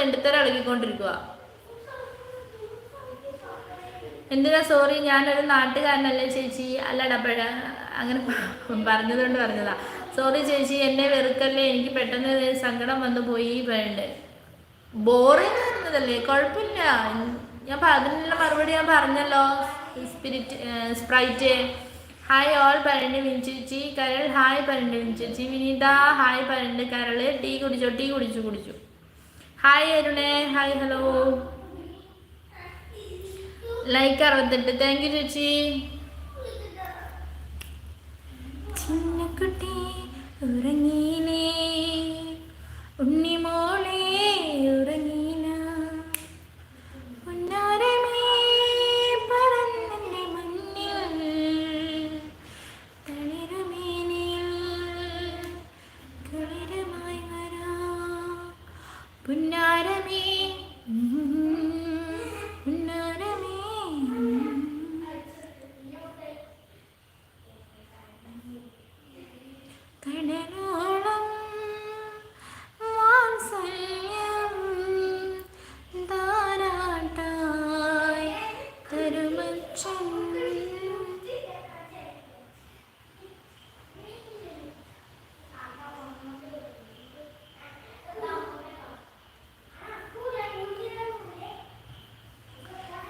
തെണ്ടിത്തര ഇളകിക്കൊണ്ടിരിക്കുക എന്തിനാ? സോറി ഞാനൊരു നാട്ടുകാരനല്ലേ ചേച്ചി? അല്ലടാ പഴ അങ്ങനെ പറഞ്ഞതുകൊണ്ട് പറഞ്ഞതാ. സോറി ചേച്ചി എന്നെ വെറുക്കല്ലേ? എനിക്ക് പെട്ടെന്ന് സങ്കടം വന്നു പോയി വേണ്ട ബോറിങ് ആയിരുന്നതല്ലേ? കുഴപ്പമില്ല. ഞാൻ അതിനുള്ള മറുപടി ഞാൻ പറഞ്ഞല്ലോ. സ്പിരിറ്റ് സ്പ്രൈറ്റ് ഹായ് ഓൾ പരണ്ട് വിഞ്ചേച്ചി കരൾ ഹായ് പരണ്ട് വിഞ്ചേച്ചി വിനീത ഹായ് പരണ്ട് കരൾ. ടീ കുടിച്ചോ? ടീ കുടിച്ചു കുടിച്ചു. ഹായ് അരുണേ ഹായ് ഹലോ ലൈക്ക് അറുപത്തെട്ട്. താങ്ക് യു ചേച്ചി. ചിന്നക്കുട്ടി ഉറങ്ങീനേ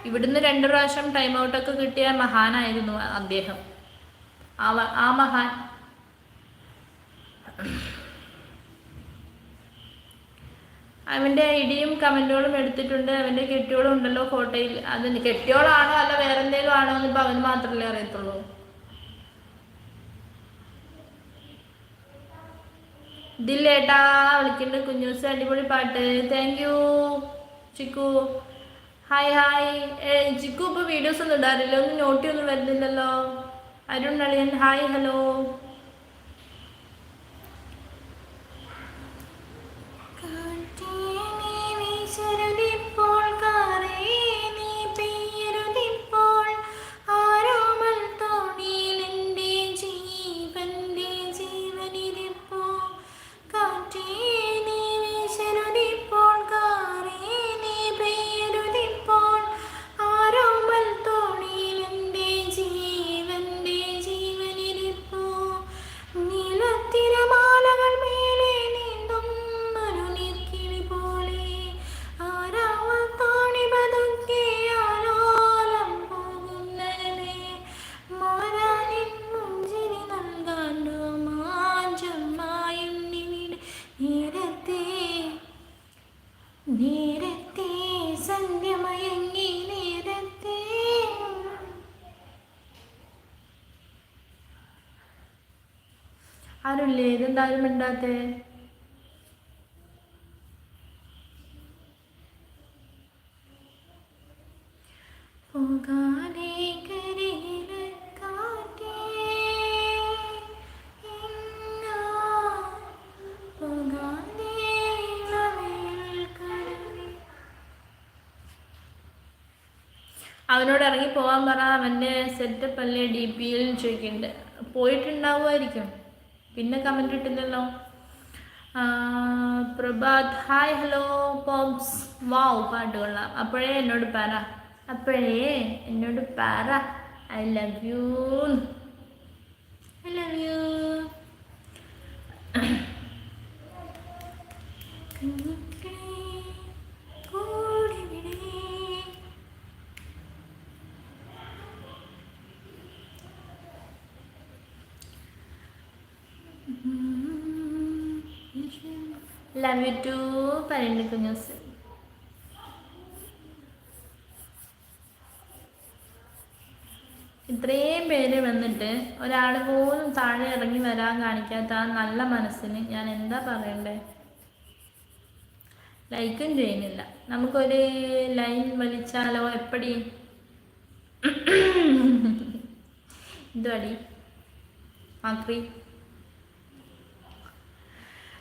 ഇവിടുന്ന് രണ്ടു പ്രാവശ്യം ടൈം ഔട്ടൊക്കെ കിട്ടിയ മഹാനായിരുന്നു അദ്ദേഹം. ആ മഹാൻ. അവന്റെ ഐഡിയും കമന്റുകളും എടുത്തിട്ടുണ്ട്. അവന്റെ കെട്ടിയോളും ഉണ്ടല്ലോ ഫോട്ടോയിൽ അത് കെട്ടിയോളാണോ അല്ല വേറെ എന്തെങ്കിലും ആണോ എന്ന് ഇപ്പം അവന് മാത്രമല്ലേ അറിയത്തുള്ളൂ. ദില്ലേട്ടാ വിളിക്കുന്നുണ്ട് കുഞ്ഞൂസ് അടിപൊളി പാട്ട്. Thank you Chikku. Hi hi Jikku ഇപ്പോൾ വീഡിയോസ് ഒന്നും ഇടാറില്ല. ഒന്നും നോട്ടി ഒന്നും വരുന്നില്ലല്ലോ. അരുൺ നളിയൻ ഹായ് ഹലോ നേരത്തെ സന്ധ്യമയങ്ങി നേരത്തെ. ആരുല്ലേ? ഇതെന്തായാലും മിണ്ടാത്തേ? പോകാതെ അവനോട് ഇറങ്ങി പോകാൻ പറ അവന്റെ സെറ്റപ്പ് അല്ലേ ഡി പിയിൽ ചോദിക്കുന്നുണ്ട് പോയിട്ടുണ്ടാവുമായിരിക്കും. പിന്നെ കമന്റ് ഇട്ടില്ലല്ലോ. പ്രഭാത് ഹായ് ഹലോ പോംസ് വാവ് പാട്ട് കൊള്ളാം. അപ്പോഴേ എന്നോട് പറ. അപ്പോഴേ എന്നോട് പറ. I love you I love you love you too പറയുന്നുണ്ട് കുഞ്ഞൂസ് ഇത്രയും പേര് വന്നിട്ട് ഒരാൾ പോലും താഴെ ഇറങ്ങി വരാൻ കാണിക്കാത്ത ആ നല്ല മനസ്സിന് ഞാൻ എന്താ പറയണ്ടേ? ലൈക്കും ചെയ്യുന്നില്ല. നമുക്കൊരു ലൈൻ വലിച്ചാലോ? എപ്പടി? എന്തുവാടി ആക്രി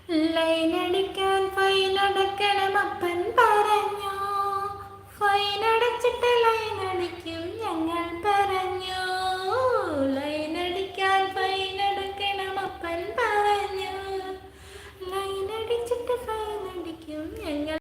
ലൈനടിക്കാൻ ഫൈനടക്കണം അപ്പൻ പറഞ്ഞു. ഫൈനടച്ചിട്ട് ലൈനടിക്കും ഞങ്ങൾ പറഞ്ഞു